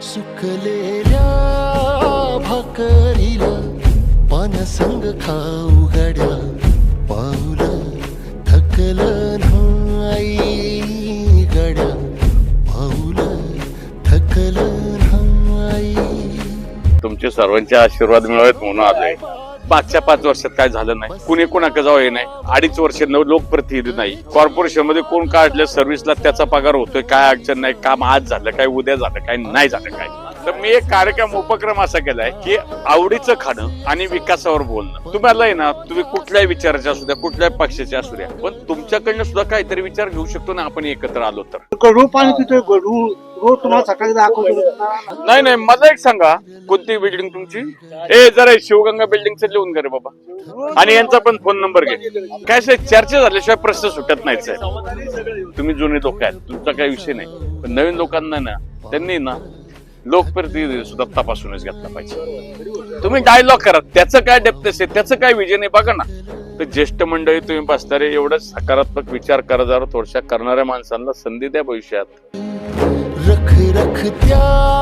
सुकलेल्या भाकरीला पानसंग खाऊ गड्या पाऊल थकल नाही गड्या पाऊल थकल नाही तुमचे सर्वांचे आशीर्वाद मिळावेत म्हणून आले पाचच्या पाच वर्षात काय झालं नाही. कुणी कोणाकडे जाऊ हे नाही. अडीच वर्ष न- लोकप्रतिनिधी नाही. कॉर्पोरेशनमध्ये कोण काढलं सर्व्हिसला त्याचा पगार होतोय काय अडचण नाही काम आज झालं काय उद्या झालं काय नाही झालं काय. तर मी एक कार्यक्रम उपक्रम असा केलाय की आवडीचं खाणं आणि विकासावर बोलणं. तुम्हाला आहे ना तुम्ही कुठल्याही विचाराचे असू द्या कुठल्याही पक्षाचे असू द्या पण तुमच्याकडनं सुद्धा काहीतरी विचार घेऊ शकतो ना आपण एकत्र आलो तर. गढूळ पाणी तिथे गढूळ रोज तुम्हाला सकाळी दाखवतो. नाही नाही मला एक सांगा कोणती बिल्डिंग तुमची? ए जरा शिवगंगा बिल्डिंगचं लिहून घे रे बाबा. आणि यांचा पण फोन नंबर घे. काय साहेब चर्चा झाल्याशिवाय प्रश्न सुटत नाही साहेब. तुम्ही जुने लोक आहेत तुमचा काही विषय नाही. पण नवीन लोकांना ना त्यांनी ना लोकप्रतिनिधी सुद्धा तपासूनच घेतला पाहिजे. तुम्ही डायलॉग करा. त्याचं काय डेप्थ आहे त्याचं काय विजय नाही बघा ना. तर ज्येष्ठ मंडळी तुम्ही बसणारे एवढं सकारात्मक विचार करा जरा थोडशा करणाऱ्या माणसांना संधी द्या भविष्यात. रख रख त्या